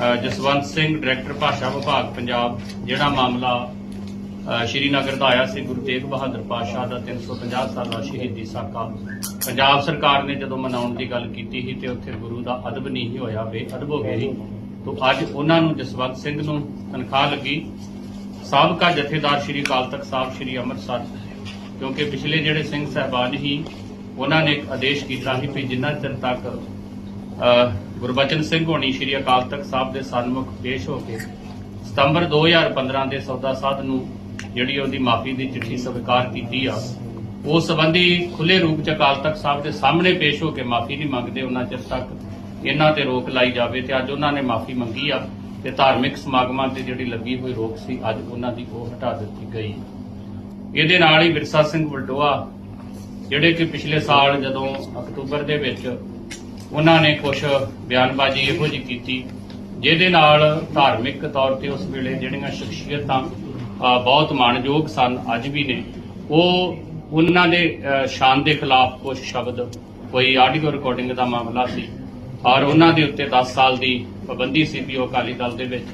Jaswant Singh, director ਭਾਸ਼ਾ ਵਿਭਾਗ ਪੰਜਾਬ, ਜਿਹੜਾ ਮਾਮਲਾ ਸ੍ਰੀ ਨਗਰ ਦਾ ਆਇਆ ਸੀ, ਗੁਰੂ ਤੇਗ ਬਹਾਦਰ ਪਾਤਸ਼ਾਹ ਦਾ 350 ਸਾਲਾ ਸ਼ਹੀਦੀ ਸਾਕਾ। ਪੰਜਾਬ ਸਰਕਾਰ ਨੇ ਜਦੋਂ ਮਨਾਉਣ ਦੀ ਗੱਲ ਕੀਤੀ ਸੀ ਤੇ ਉੱਥੇ ਗੁਰੂ ਦਾ ਅਦਬ ਨਹੀਂ ਹੋਇਆ, ਬੇਅਦਬ ਹੋ ਗਈ ਸੀ। ਤੋਂ ਅੱਜ ਉਹਨਾਂ ਨੂੰ, ਜਸਵੰਤ ਸਿੰਘ ਨੂੰ ਤਨਖਾਹ ਲੱਗੀ। ਸਾਬਕਾ ਜਥੇਦਾਰ ਸ਼੍ਰੀ ਅਕਾਲ ਤਖਤ ਸਾਹਿਬ, ਸ਼੍ਰੀ ਅੰਮ੍ਰਿਤਸਰ, ਕਿਉਂਕਿ ਪਿਛਲੇ ਜਿਹੜੇ ਸਿੰਘ ਸਹਿਬਾਨ ਸੀ, ਉਹਨਾਂ ਨੇ ਇੱਕ ਆਦੇਸ਼ ਕੀਤਾ ਸੀ ਕਿ ਜਿੰਨਾ ਚਿਰ ਤੱਕ ਗੁਰਬਚਨ ਸਿੰਘ ਹੋਣੀ ਸ਼੍ਰੀ ਅਕਾਲ ਤਖਤ ਸਾਹਿਬ ਦੇ ਸਨਮੁਖ ਪੇਸ਼ ਹੋ ਕੇ ਸਤੰਬਰ 2015 ਦੇ ਸੌਦਾ ਸਾਧ ਨੂੰ ਜਿਹੜੀ ਉਹਦੀ ਮਾਫੀ ਦੀ ਚਿੱਠੀ ਸਵੀਕਾਰ ਕੀਤੀ ਆ, ਉਸ ਸੰਬੰਧੀ ਖੁੱਲੇ ਰੂਪ ਚ ਅਕਾਲ ਤਖਤ ਸਾਹਿਬ ਦੇ ਸਾਹਮਣੇ ਪੇਸ਼ ਹੋ ਕੇ ਮਾਫੀ ਨਹੀਂ ਮੰਗਦੇ ਉਹਨਾਂ ਚਿਰ ਤੱਕ ਇਹਨਾਂ ਤੇ ਰੋਕ ਲਾਈ ਜਾਵੇ ਤੇ ਅੱਜ ਉਹਨਾਂ ਨੇ ਮਾਫੀ ਮੰਗੀ ਆ ਤੇ ਧਾਰਮਿਕ ਸਮਾਗਮਾਂ ਤੇ ਜਿਹੜੀ ਲੱਗੀ ਹੋਈ ਰੋਕ ਸੀ, ਅੱਜ ਉਹਨਾਂ ਦੀ ਉਹ ਹਟਾ ਦਿੱਤੀ ਗਈ। ਇਹਦੇ ਨਾਲ ਹੀ ਵਿਰਸਾ ਸਿੰਘ ਵਲਟੋਆ ਜਿਹੜੇ ਕਿ ਪਿਛਲੇ ਸਾਲ ਜਦੋਂ ਅਕਤੂਬਰ ਦੇ ਵਿੱਚ ਉਹਨਾਂ ਨੇ ਕੁਝ ਬਿਆਨਬਾਜ਼ੀ ਇਹੋ ਜਿਹੀ ਕੀਤੀ, ਜਿਹਦੇ ਨਾਲ ਧਾਰਮਿਕ ਤੌਰ ਤੇ ਉਸ ਵੇਲੇ ਜਿਹੜੀਆਂ ਸ਼ਖਸੀਅਤਾਂ ਬਹੁਤ ਮਾਣਯੋਗ ਸਨ, ਅੱਜ ਵੀ ਨੇ, ਉਹ ਉਹਨਾਂ ਦੇ ਸ਼ਾਨ ਦੇ ਖਿਲਾਫ ਕੁਝ ਸ਼ਬਦ, ਕੋਈ ਆਡੀਓ ਰਿਕਾਰਡਿੰਗ ਦਾ ਮਾਮਲਾ ਸੀ, ਔਰ ਉਹਨਾਂ ਦੇ ਉੱਤੇ 10 ਸਾਲ ਦੀ ਪਾਬੰਦੀ ਸੀ ਵੀ ਉਹ ਅਕਾਲੀ ਦਲ ਦੇ ਵਿੱਚ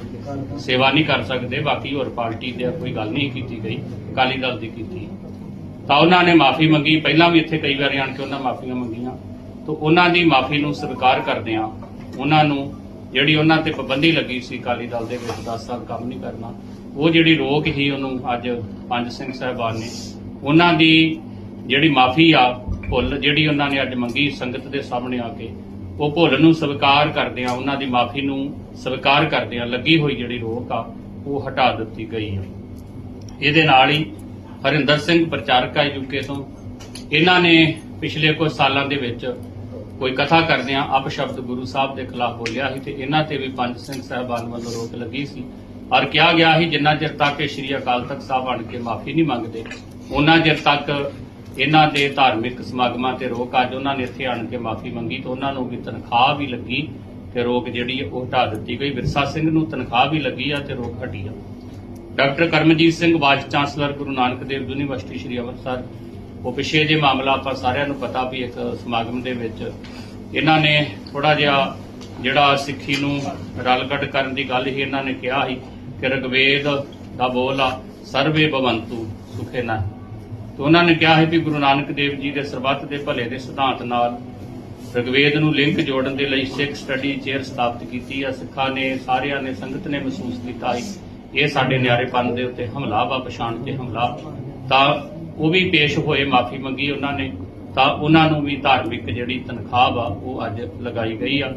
ਸੇਵਾ ਨਹੀਂ ਕਰ ਸਕਦੇ, ਬਾਕੀ ਹੋਰ ਪਾਰਟੀ ਦੇ ਕੋਈ ਗੱਲ ਨਹੀਂ ਕੀਤੀ ਗਈ, ਅਕਾਲੀ ਦਲ ਦੀ ਕੀਤੀ। ਤਾਂ ਉਹਨਾਂ ਨੇ ਮਾਫੀ ਮੰਗੀ, ਪਹਿਲਾਂ ਵੀ ਇੱਥੇ ਕਈ ਵਾਰੀ ਆਣ ਕੇ ਉਹਨਾਂ ਮਾਫੀਆਂ ਮੰਗੀਆਂ ਤਾਂ ਉਹਨਾਂ ਦੀ ਮਾਫੀ ਨੂੰ ਸਵੀਕਾਰ ਕਰਦੇ ਆ ਉਹਨਾਂ ਨੂੰ ਜਿਹੜੀ ਉਹਨਾਂ ਤੇ ਪਾਬੰਦੀ ਲੱਗੀ ਸੀ ਅਕਾਲੀ ਦਲ ਦੇ ਵਿੱਚ 10 ਸਾਲ ਕੰਮ ਨਹੀਂ ਕਰਨਾ, ਉਹ ਜਿਹੜੀ ਰੋਕ ਹੀ ਉਹਨੂੰ ਅੱਜ ਪੰਜ ਸਿੰਘ ਸਾਹਿਬਾਨ ਨੇ, ਉਹਨਾਂ ਦੀ ਜਿਹੜੀ ਮਾਫੀ ਆ, ਭੁੱਲ ਜਿਹੜੀ ਉਹਨਾਂ ਨੇ ਅੱਜ ਮੰਗੀ ਸੰਗਤ ਦੇ ਸਾਹਮਣੇ ਆ ਕੇ, ਉਹ ਭੁੱਲ ਨੂੰ ਸਵੀਕਾਰ ਕਰਦੇ ਆ ਉਹਨਾਂ ਦੀ ਮਾਫੀ ਨੂੰ ਸਵੀਕਾਰ ਕਰਦੇ ਆ ਲੱਗੀ ਹੋਈ ਜਿਹੜੀ ਰੋਕ ਆ, ਉਹ ਹਟਾ ਦਿੱਤੀ ਗਈ ਆ ਇਹਦੇ ਨਾਲ ਹੀ ਹਰਿੰਦਰ ਸਿੰਘ ਪ੍ਰਚਾਰਕ ਆ ਯੂਕੇ ਤੋਂ। ਇਹਨਾਂ ਨੇ ਪਿਛਲੇ ਕੁਝ ਸਾਲਾਂ ਦੇ ਵਿੱਚ ਕੋਈ ਕਥਾ ਕਰਦਿਆਂ ਅਪਸ਼ਬਦ ਗੁਰੂ ਸਾਹਿਬ ਦੇ ਖਿਲਾਫ ਬੋਲਿਆ ਸੀ ਤੇ ਇਹਨਾਂ ਤੇ ਵੀ ਪੰਜ ਸਿੰਘ ਸਾਹਿਬਾਨ ਵੱਲੋਂ ਰੋਕ ਲੱਗੀ ਸੀ। ਔਰ ਕਿਹਾ ਗਿਆ ਸੀ, ਜਿੰਨਾ ਚਿਰ ਤੱਕ ਇਹ ਸ਼੍ਰੀ ਅਕਾਲ ਤਖਤ ਸਾਹਿਬ ਆਣ ਕੇ ਮਾਫੀ ਨਹੀਂ ਮੰਗਦੇ ਉਹਨਾਂ ਚਿਰ ਤੱਕ ਇਹਨਾਂ ਦੇ ਧਾਰਮਿਕ ਸਮਾਗਮਾਂ ਤੇ ਰੋਕ ਅੱਜ ਉਹਨਾਂ ਨੇ ਇੱਥੇ ਆਣ ਕੇ ਮਾਫੀ ਮੰਗੀ ਤੇ ਉਹਨਾਂ ਨੂੰ ਵੀ ਤਨਖਾਹ ਵੀ ਲੱਗੀ ਤੇ ਰੋਕ ਜਿਹੜੀ ਉਹ ਹਟਾ ਦਿੱਤੀ ਗਈ। ਵਿਰਸਾ ਸਿੰਘ ਨੂੰ ਤਨਖਾਹ ਵੀ ਲੱਗੀ ਆ ਤੇ ਰੋਕ ਹਟੀ ਆ। Doctor Karamjit Singh, vice chancellor Guru Nanak Dev University, Shri Amritsar. ਉਹ ਪਿਛੇ ਜੇ ਮਾਮਲਾ ਆਪਾਂ ਸਾਰਿਆਂ ਨੂੰ ਪਤਾ ਵੀ ਇੱਕ ਸਮਾਗਮ ਦੇ ਵਿੱਚ ਇਹਨਾਂ ਨੇ ਥੋੜਾ ਜਿਹਾ ਜਿਹੜਾ ਸਿੱਖੀ ਨੂੰ ਰਲਗੜ ਕਰਨ ਦੀ ਗੱਲ ਹੀ ਇਹਨਾਂ ਨੇ ਕਿਹਾ ਸੀ ਕਿ ਰਗਵੇਦ ਦਾ ਬੋਲ ਆ, ਸਰਵੇ ਭਵੰਤੂ ਸੁਖੇ ਨਾ। ਤੇ ਉਹਨਾਂ ਨੇ ਕਿਹਾ ਹੈ ਵੀ ਗੁਰੂ ਨਾਨਕ ਦੇਵ ਜੀ ਦੇ ਸਰਬੱਤ ਦੇ ਭਲੇ ਦੇ ਸਿਧਾਂਤ ਨਾਲ ਰਗਵੇਦ ਨੂੰ ਲਿੰਕ ਜੋੜਨ ਦੇ ਲਈ ਸਿੱਖ ਸਟੱਡੀ ਚੇਅਰ ਸਥਾਪਿਤ ਕੀਤੀ ਆ। ਸਿੱਖਾਂ ਨੇ, ਸਾਰਿਆਂ ਨੇ ਸੰਗਤ ਨੇ ਮਹਿਸੂਸ ਕੀਤਾ ਹੈ ਇਹ ਸਾਡੇ ਨਿਆਰੇਪਨ ਦੇ ਉੱਤੇ ਹਮਲਾ ਵਾ, ਪਛਾਣ ਤੇ ਹਮਲਾ। ਤਾਂ ਉਹ ਵੀ ਪੇਸ਼ ਹੋਏ, ਮਾਫੀ ਮੰਗੀ ਉਹਨਾਂ ਨੇ, ਤਾਂ ਉਹਨਾਂ ਨੂੰ ਵੀ ਧਾਰਮਿਕ ਜਿਹੜੀ ਤਨਖਾਹ ਵਾ ਉਹ ਅੱਜ ਲਗਾਈ ਗਈ ਆ।